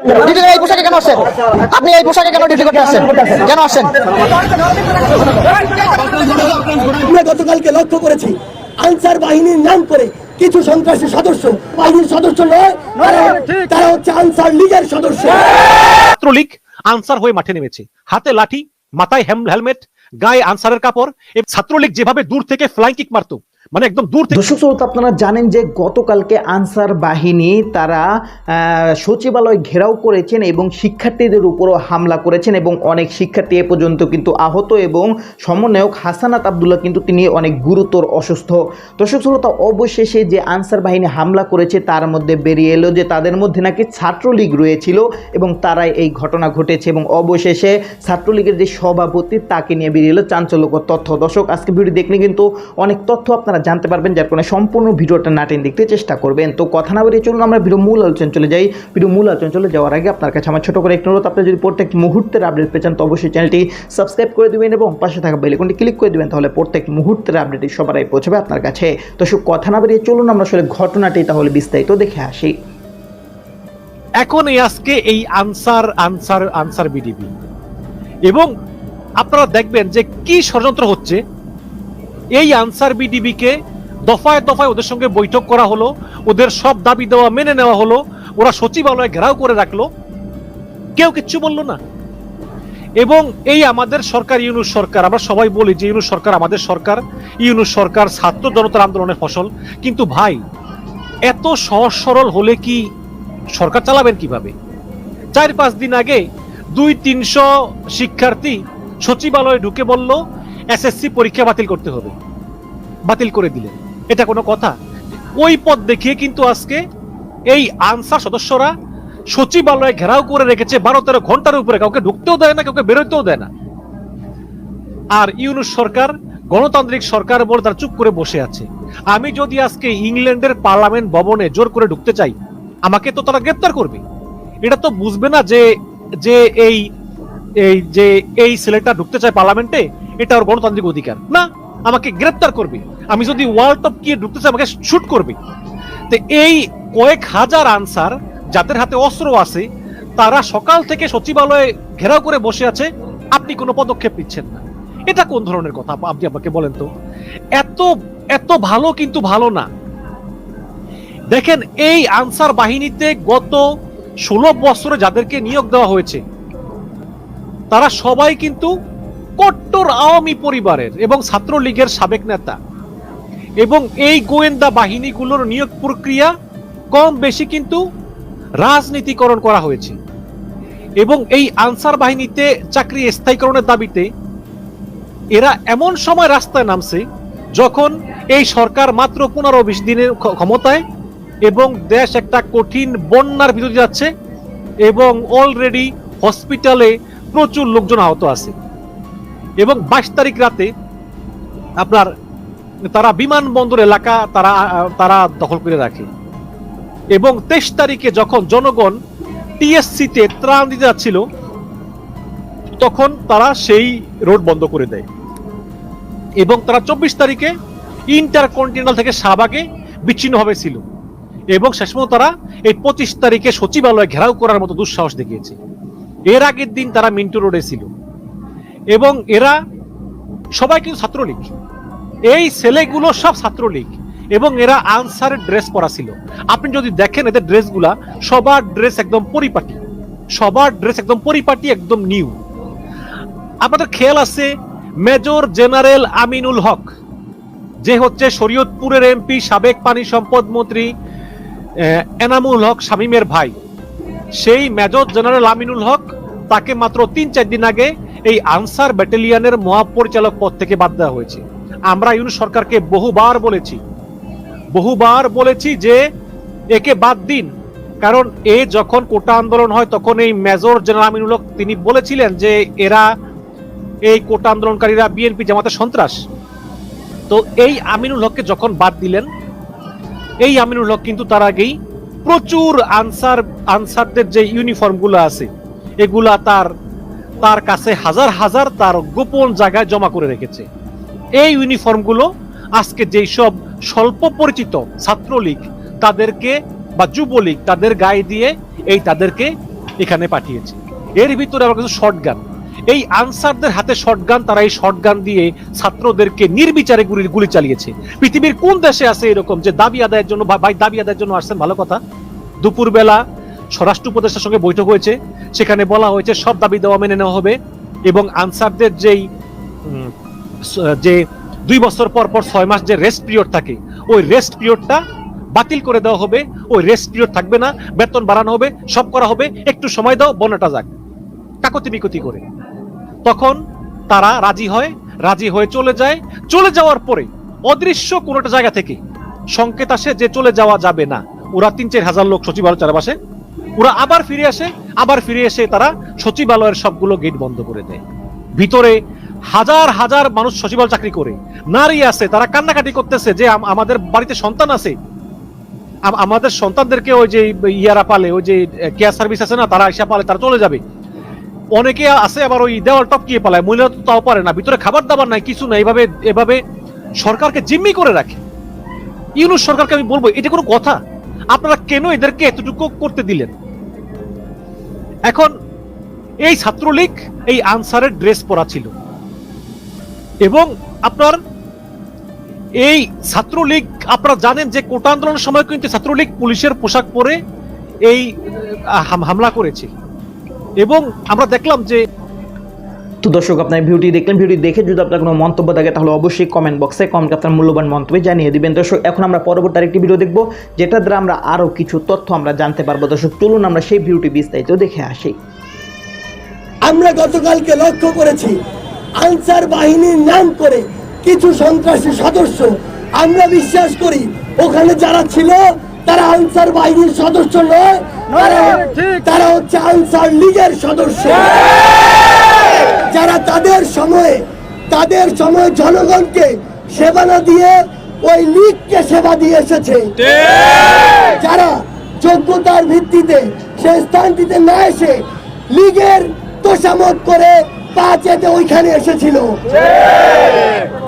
Duty এই পোশাকে কেন আসছেন? আপনি এই পোশাকে কেন ডিউটি করতে আসছেন? কেন আসছেন? আমরা গতকালকে লক্ষ্য করেছি আনসার বাহিনীর নাম করে কিছু সন্ত্রাসী সদস্য বাহিনীর সদস্য নয় তারা- তারা হচ্ছে আনসার লীগের সদস্য। ছাত্রলীগ আনসার হয়ে মাঠে নেমেছে। হাতে লাঠি মাথায় হেলমেট গায়ে আনসারের কাপড় ছাত্রলীগ যেভাবে দূর থেকে ফ্লাইং কিক মারতো মানে একদম দূর থেকে দর্শক শ্রোতা, আপনারা জানেন যে গতকালকে আনসার বাহিনী তারা সচিবালয় ঘেরাও করেছেন এবং শিক্ষার্থীদের উপরও হামলা করেছেন এবং অনেক শিক্ষার্থী এ পর্যন্ত কিন্তু আহত এবং সমন্বয়ক হাসানাত আবদুল্লাহ কিন্তু তিনি অনেক গুরুতর অসুস্থ। দর্শক শ্রোতা, অবশেষে যে আনসার বাহিনী হামলা করেছে তার মধ্যে বেরিয়ে এলো যে তাদের মধ্যে নাকি ছাত্রলীগ রয়েছিল এবং তারাই এই ঘটনা ঘটেছে এবং অবশেষে ছাত্রলীগের যে সভাপতি তাকে নিয়ে বেরিয়ে এলো চাঞ্চল্যকর তথ্য। দর্শক, আজকে ভিডিও দেখলে কিন্তু অনেক তথ্য আপনারা জানতে পারবেন যার কারণে সম্পূর্ণ ভিডিওটা নাটেন দেখতে চেষ্টা করবেন। তো কথা না বেরিয়ে চলুন, আমরা ভিডিও মূল আলোচনা চলে যাই। ভিডিও মূল আলোচনা চলে যাওয়ার আগে আপনার কাছে আমার ছোট করে একটু অনুরোধ, আপনি যদি প্রত্যেক মুহূর্তের আপডেট পেয়েছেন তো অবশ্যই চ্যানেলটি সাবস্ক্রাইব করে দেবেন এবং পাশে থাকা বেলিকনটি ক্লিক করে দেবেন, তাহলে প্রত্যেক মুহূর্তের আপডেটই সবার আগে পৌঁছবে আপনার কাছে। তো সব কথা না বেরিয়ে চলুন, আমরা আসলে ঘটনাটি তাহলে বিস্তারিত দেখে আসি। এখন এই আজকে এই আনসার আনসার আনসার বিডিবি। এবং আপনারা দেখবেন যে কি ষড়যন্ত্র হচ্ছে এই আনসার বিডিবি কে দফায় দফায় ওদের সঙ্গে বৈঠক করা হলো, ওদের সব দাবি দেওয়া, মেনে নেওয়া হলো, ওরা সচিবালয়ে ঘেরাও করে রাখল। কেউ কিচ্ছু বলল না। এবং এই আমাদের সরকার, ইউনুস সরকার, আমরা সবাই বলি যে ইউনুস সরকার আমাদের সরকার, ইউনুস সরকার ছাত্র জনতার আন্দোলনের ফসল। কিন্তু ভাই, এত সহজ সরল হলে কি সরকার চালাবেন কীভাবে? চার পাঁচ দিন আগে দুই তিনশো শিক্ষার্থী সচিবালয়ে ঢুকে বলল এসএসসি পরীক্ষা বাতিল করতে হবে। বাতিল করে দিলেন। এটা কোনো কথা? ওই পথ দেখিয়ে কিন্তু আজকে এই আনসার সদস্যরা সচিবালয়ে ঘেরাও করে রেখেছে বারো তেরো ঘণ্টার উপরে কাউকে ঢুকতেও দেয় না, কাউকে বেরোতেও দেয় না। আর ইউনুস সরকার, গণতান্ত্রিক সরকার বলে তারা চুপ করে বসে আছে। আমি যদি আজকে ইংল্যান্ডের পার্লামেন্ট ভবনে জোর করে ঢুকতে চাই, আমাকে তো তারা গ্রেপ্তার করবে। এটা তো বুঝবে না যে যে এই এই, যে এই ছেলেটা ঢুকতে চায় পার্লামেন্টে এটা ওর গণতান্ত্রিক অধিকার। না, আমাকে গ্রেপ্তার করবে। আমি যদি ওয়ার্ল্ড টপ গিয়ে ঢুকতে চাই আমাকে শুট করবে। তো এই কয়েক হাজার আনসার যাদের হাতে অস্ত্র আছে, তারা সকাল থেকে সচিবালয়ে ঘেরাও করে বসে আছে। আপনি কোনো পদক্ষেপ নিচ্ছেন না। এটা কোন ধরনের কথা আপনি আমাকে বলেন তো? এত এত ভালো কিন্তু ভালো না। দেখেন, এই আনসার বাহিনীতে গত ষোলো বছরে যাদেরকে নিয়োগ দেওয়া হয়েছে, তারা সবাই কিন্তু কট্টর আওয়ামী পরিবারের এবং ছাত্রলীগের সাবেক নেতা। এবং এই গোয়েন্দা বাহিনীগুলোর নিয়োগ প্রক্রিয়া কম বেশি কিন্তু রাজনীতিকরণ করা হয়েছে। এবং এই আনসার বাহিনীতে চাকরি স্থায়ীকরণের দাবিতে এরা এমন সময় রাস্তায় নামছে যখন এই সরকার মাত্র পনেরো বিশ দিনের ক্ষমতায় এবং দেশ একটা কঠিন বন্যার ভিতরে যাচ্ছে এবং অলরেডি হসপিটালে প্রচুর লোকজন আহত আছে। এবং বাইশ তারিখ রাতে আপনার তারা বিমানবন্দর এলাকা তারা তারা দখল করে রাখে। এবং তেইশ তারিখে যখন জনগণ টিএসসিতে ত্রাণ দিতে যাচ্ছিল, তখন তারা সেই রোড বন্ধ করে দেয়। এবং তারা চব্বিশ তারিখে ইন্টারকন্টিনেন্টাল থেকে শাহবাগে বিচ্ছিন্নভাবে ছিল। এবং শেষ পর্যন্ত তারা এই পঁচিশ তারিখে সচিবালয় ঘেরাও করার মতো দুঃসাহস দেখিয়েছে। এর আগের দিন তারা মিন্টু রোডে ছিল। এবং এরা সবাই কিন্তু ছাত্রলীগ। এই ছেলেগুলো সব ছাত্রলীগ এবং এরা আনসারের ড্রেস পরা ছিল। আপনি যদি দেখেন এদের ড্রেসগুলা, সবার ড্রেস একদম পরিপাটি। সবার ড্রেস একদম পরিপাটি, একদম নিউ। আপনাদের খেয়াল আছে মেজর জেনারেল আমিনুল হক, যে হচ্ছে শরীয়তপুরের এমপি, সাবেক পানি সম্পদ মন্ত্রী এনামুল হক শামীমের ভাই। সেই মেজর জেনারেল আমিনুল হক তাকে মাত্র তিন চার দিন আগে এই আনসার ব্যাটালিয়নের মহাপরিচালক পদ থেকে বাদ দেওয়া হয়েছে। আমরা ইউনুস সরকারকে বহুবার বলেছি বহুবার বলেছি যে একে বাদ দিন। কারণ এ যখন কোটা আন্দোলন হয়, তখন এই মেজর জেনারেল আমিনুল তিনি বলেছিলেন যে এরা, এই কোটা আন্দোলনকারীরা বিএনপি জামাতের সন্ত্রাস। তো এই আমিনুল হককে যখন বাদ দিলেন, এই আমিনুল হক কিন্তু তার আগেই প্রচুর আনসার, আনসারদের যে ইউনিফর্মগুলো আছে, এগুলা তার তার কাছে হাজার হাজার তার গোপন জায়গায় জমা করে রেখেছে। এই ইউনিফর্মগুলো আজকে যেই সব স্বল্প পরিচিত ছাত্রলীগ তাদেরকে বা যুবলীগ তাদের গায়ে দিয়ে এই তাদেরকে এখানে পাঠিয়েছে। এর ভিতরে আবার কিছু শর্ট গান এই আনসারদের হাতে শর্ট গান তারা এই শর্ট গান দিয়ে ছাত্রদেরকে নির্বিচারে গুলি গুলি চালিয়েছে। পৃথিবীর কোন দেশে আছে এরকম যে দাবি আদায়ের জন্য ভাই, দাবি আদায়ের জন্য আসছেন? ভালো কথা। দুপুরবেলা স্বরাষ্ট্র উপদেষ্টার সঙ্গে বৈঠক হয়েছে। সেখানে বলা হয়েছে সব দাবি দেওয়া মেনে নেওয়া হবে এবং আনসারদের যেই যে দুই বছর পর পর ছয় মাস যে রেস্ট পিরিয়ড থাকে, ওই রেস্ট পিরিয়ডটা বাতিল করে দেওয়া হবে। ওই রেস্ট পিরিয়ড থাকবে না, বেতন বাড়ানো হবে, সব করা হবে। একটু সময় দাও বন্যাটা যাক। কাকতি বিকতি করে। তখন তারা রাজি হয়, রাজি হয়ে চলে যায়। চলে যাওয়ার পরে অদৃশ্য কোন একটা জায়গা থেকে সংকেত আসে যে চলে যাওয়া যাবে না। ওরা তিন চার হাজার লোক সচিবালয় চারপাশে ওরা আবার ফিরে আসে, আবার ফিরে এসে তারা সচিবালয়ের সবগুলো গেট বন্ধ করে দেয়। ভিতরে হাজার হাজার মানুষ সচিবালয় চাকরি করে। নারী আছে, তারা কান্নাকাটি করতেছে যে আমাদের বাড়িতে সন্তান আছে। আমাদের সন্তানদেরকে ওই যে ইয়ারা পালে, ওই যে কেয়ার সার্ভিস আছে না, তারা এসে পালে, তারা চলে যাবে। অনেকে আছে আবার ওই দেওয়াল টপকিয়ে পালায়, মহিলা তো তাও পারে না, ভিতরে খাবার দাবার নাই, কিছু না এভাবে এভাবে সরকারকে জিম্মি করে রাখে। ইউনুস সরকারকে আমি বলব, এটা কোনো কথা। আপনারা কেন এদেরকে এতটুকু করতে দিলেন? এখন এই ছাত্রলীগ এই আনসারের ড্রেস পরা ছিল। এবং আপনার এই ছাত্রলীগ, আপনারা জানেন যে কোটা আন্দোলনের সময় কিন্তু ছাত্রলীগ পুলিশের পোশাক পরে এই হাম- হামলা করেছে। এবং আমরা দেখলাম যে তো দর্শক আপনার ভিডিওটি দেখলেন ভিডিও দেখে যদি আপনার কোনো মন্তব্য থাকে তাহলে অবশ্যই কমেন্ট বক্সে কমেন্ট আপনার মূল্যবান মন্তব্য জানিয়ে দিবেন। দর্শক এখন আমরা পরবর্তী আরেকটি ভিডিও দেখব যেটা দ্বারা আমরা আরও কিছু তথ্য আমরা জানতে পারব। দর্শক চলুন আমরা সেই ভিডিওটি বিস্তারিত দেখে আসি। আমরা গতকালকে লক্ষ্য করেছি আনসার বাহিনীর নাম করে কিছু সন্ত্রাসী সদস্য। আমরা বিশ্বাস করি ওখানে যারা ছিল তারা আনসার বাহিনীর সদস্য নয় তারা- তারা হচ্ছে আনসার লীগের সদস্য। যারা তাদের সময়ে তাদের সময় জনগণকে সেবা না দিয়ে ওই লীগকে সেবা দিয়ে এসেছে। যারা যোগ্যতার ভিত্তিতে সে স্থানটিতে না এসে লীগের তোষামত করে পা চেতে ওইখানে এসেছিল।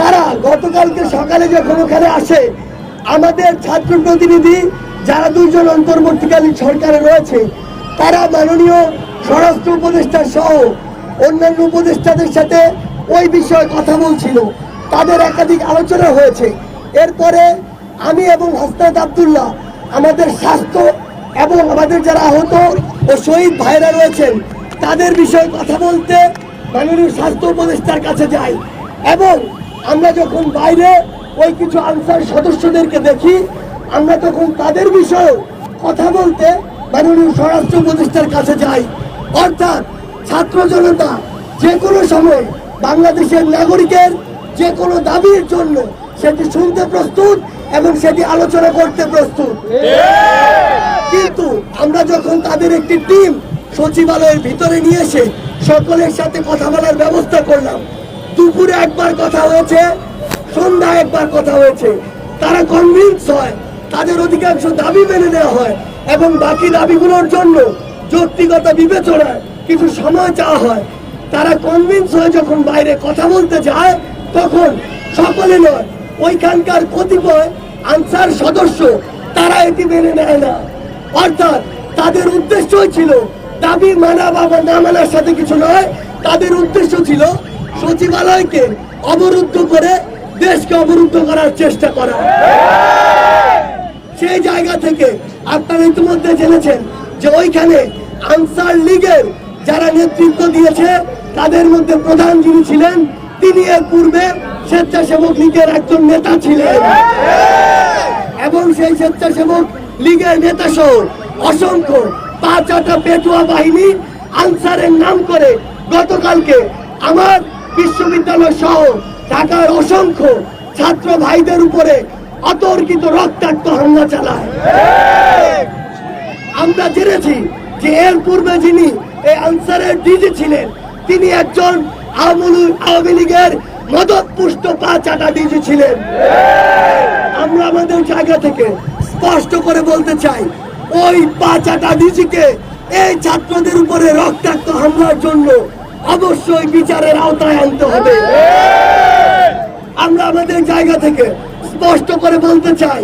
তারা গতকালকে সকালে যখন ওখানে আসে আমাদের ছাত্র প্রতিনিধি যারা দুইজন অন্তর্বর্তীকালীন সরকারে রয়েছে তারা মাননীয় স্বরাষ্ট্র উপদেষ্টা সহ অন্যান্য উপদেষ্টাদের সাথে ওই বিষয়ে কথা বলছিল। তাদের একাধিক আলোচনা হয়েছে। এরপরে আমি এবং হাসনাত আব্দুল্লাহ আমাদের স্বাস্থ্য এবং আমাদের যারা আহত ও শহীদ ভাইরা রয়েছেন, তাদের বিষয়ে কথা বলতে মাননীয় স্বাস্থ্য উপদেষ্টার কাছে যাই এবং আমরা যখন বাইরে ওই কিছু আনসার সদস্যদেরকে দেখি, আমরা তখন তাদের বিষয়ে কথা বলতে মাননীয় স্বরাষ্ট্র উপদেষ্টার কাছে যাই। অর্থাৎ ছাত্র জনতা যে কোনো সময় বাংলাদেশের নাগরিকের যে কোনো দাবির জন্য সেটি শুনতে প্রস্তুত এবং সেটি আলোচনা করতে প্রস্তুত। কিন্তু আমরা যখন তাদের একটি টিম সচিবালয়ের ভিতরে নিয়ে এসে সকলের সাথে কথা বলার ব্যবস্থা করলাম, দুপুরে একবার কথা হয়েছে সন্ধ্যা একবার কথা হয়েছে। তারা কনভিন্স হয়, তাদের অধিকাংশ দাবি মেনে নেওয়া হয় এবং বাকি দাবিগুলোর জন্য যৌক্তিগত বিবেচনায় কিছু সময় চাওয়া হয়। তারা কনভিন্স হয়ে যখন বাইরে কথা বলতে যায়, তখন সকলে নয়, ওইখানকার কতিপয় আনসার সদস্য, তারা এটি মেনে নেয় না। অর্থাৎ তাদের উদ্দেশ্যই ছিল দাবি মানা বা না মানার সাথে কিছু নয়, তাদের উদ্দেশ্য ছিল সচিবালয়কে অবরুদ্ধ করে দেশকে অবরুদ্ধ করার চেষ্টা করা। সেই জায়গা থেকে আপনারা ইতিমধ্যে জেনেছেন যে ওইখানে আনসার লীগের যারা নেতৃত্ব দিয়েছে, তাদের মধ্যে প্রধান যিনি ছিলেন, তিনি এর পূর্বে স্বেচ্ছাসেবক লীগের একজন নেতা ছিলেন। এবং সেই স্বেচ্ছাসেবক লীগের নেতা সহ অসংখ্য পাঁচ আটা পেটুয়া বাহিনী আনসারের নাম করে গতকালকে আমার বিশ্ববিদ্যালয় সহ ঢাকার অসংখ্য ছাত্র ভাইদের উপরে অতর্কিত রক্তাক্ত হামলা চালায়। আমরা জেনেছি যে এর পূর্বে যিনি এই আনসারের ডিজি ছিলেন। তিনি একজন আওয়ামী লীগের মদত পুষ্ট পা চাটা ডিজি ছিলেন। আমরা আমাদের জায়গা থেকে স্পষ্ট করে বলতে চাই, ওই পা চাটা ডিজিকে এই ছাত্রদের উপরে রক্তাক্ত হামলার জন্য অবশ্যই বিচারের আওতায় আনতে হবে। আমরা আমাদের জায়গা থেকে স্পষ্ট করে বলতে চাই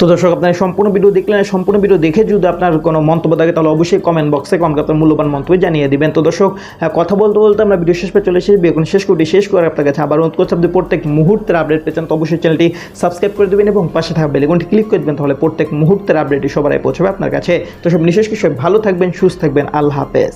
তো দর্শক আপনার সম্পূর্ণ ভিডিও দেখলেন সম্পূর্ণ ভিডিও দেখে যদি আপনার কোনো মন্তব্য থাকে তাহলে অবশ্যই কমেন্ট বক্সে কমেন্ট আপনার মূল্যবান মন্তব্য জানিয়ে দিবেন। তো দর্শক হ্যাঁ, কথা বলতে বলতে আমরা ভিডিও শেষ পে চলে এসেছি এখন শেষ করতে শেষ করে আপনার কাছে আবার অনুরোধ করছি আপনি প্রত্যেক মুহূর্তের আপডেট পেয়েছেন তো অবশ্যই চ্যানেলটি সাবস্ক্রাইব করে দেবেন এবং পাশে থাকা বেলেগুনটি ক্লিক করে দেবেন তাহলে প্রত্যেক মুহূর্তের আপডেটটি সবার পৌঁছবে আপনার কাছে। তো সব নিশেষ কিছু ভালো থাকবেন সুস্থ থাকবেন আল্লাহ হাফেজ।